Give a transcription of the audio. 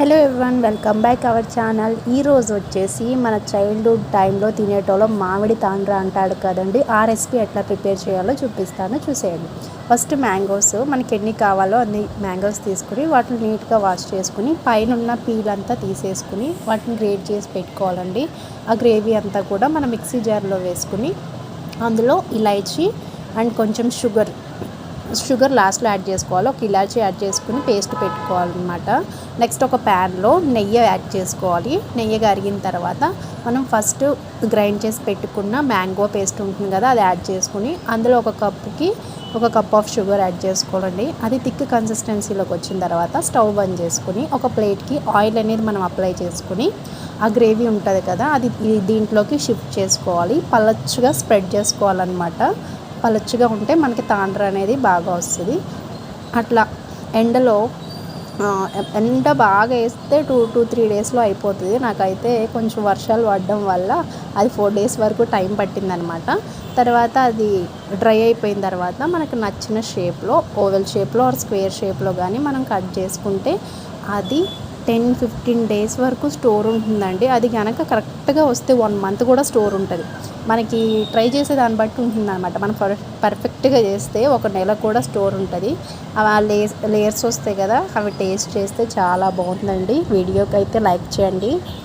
Hello everyone welcome back our channel ఈరోజు వచ్చేసి మన చైల్డ్హుడ్ టైంలో తినేటోళ్ళం మామిడి తాండ్ర అంటాడు కదండి. ఆ రెసిపీ ఎట్లా ప్రిపేర్ చేయాలో చూపిస్తాను చూసేయండి. ఫస్ట్ మ్యాంగోస్ మనకి ఎన్ని కావాలో అన్ని మ్యాంగోస్ తీసుకుని వాటిని నీట్గా వాష్ చేసుకుని పైన ఉన్న పీల్ అంతా తీసేసుకుని వాటిని గ్రేట్ చేసి పెట్టుకోవాలండి. ఆ గ్రేవీ అంతా కూడా మనం మిక్సీ జార్లో వేసుకుని అందులో ఇలైచి అండ్ కొంచెం షుగర్ షుగర్ లాస్ట్లో యాడ్ చేసుకోవాలి. ఒక ఇలాచీ యాడ్ చేసుకుని పేస్ట్ పెట్టుకోవాలన్నమాట. నెక్స్ట్ ఒక ప్యాన్లో నెయ్యి యాడ్ చేసుకోవాలి. నెయ్యి కరిగిన తర్వాత మనం ఫస్ట్ గ్రైండ్ చేసి పెట్టుకున్న మ్యాంగో పేస్ట్ ఉంటుంది కదా అది యాడ్ చేసుకుని అందులో ఒక కప్పుకి ఒక కప్ ఆఫ్ షుగర్ యాడ్ చేసుకోవాలండి. అది థిక్ కన్సిస్టెన్సీలోకి వచ్చిన తర్వాత స్టవ్ బంద్ చేసుకుని ఒక ప్లేట్కి ఆయిల్ అనేది మనం అప్లై చేసుకుని ఆ గ్రేవీ ఉంటుంది కదా అది దీంట్లోకి షిఫ్ట్ చేసుకోవాలి. పలచ్చుగా స్ప్రెడ్ చేసుకోవాలన్నమాట. పలచగా ఉంటే మనకి తాండ్ర అనేది బాగా వస్తుంది. అట్లా ఎండలో ఎండ బాగా వేస్తే టూ టూ త్రీ డేస్లో అయిపోతుంది. నాకైతే కొంచెం వర్షాలు పడడం వల్ల అది ఫోర్ డేస్ వరకు టైం పట్టిందనమాట. తర్వాత అది డ్రై అయిపోయిన తర్వాత మనకు నచ్చిన షేప్లో ఓవెల్ షేప్లో ఆర్ స్క్వేర్ షేప్లో కానీ మనం కట్ చేసుకుంటే అది టెన్ ఫిఫ్టీన్ డేస్ వరకు స్టోర్ ఉంటుందండి. అది కనుక కరెక్ట్గా వస్తే వన్ మంత్ కూడా స్టోర్ ఉంటుంది. మనకి ట్రై చేసే దాన్ని బట్టి ఉంటుంది అనమాట మనం పర్ పర్ఫెక్ట్గా చేస్తే ఒక నెల కూడా స్టోర్ ఉంటుంది. అవి ఆ లేయర్స్ లేయర్స్ వస్తాయి కదా అవి టేస్ట్ చేస్తే చాలా బాగుందండి. వీడియోకి అయితే లైక్ చేయండి.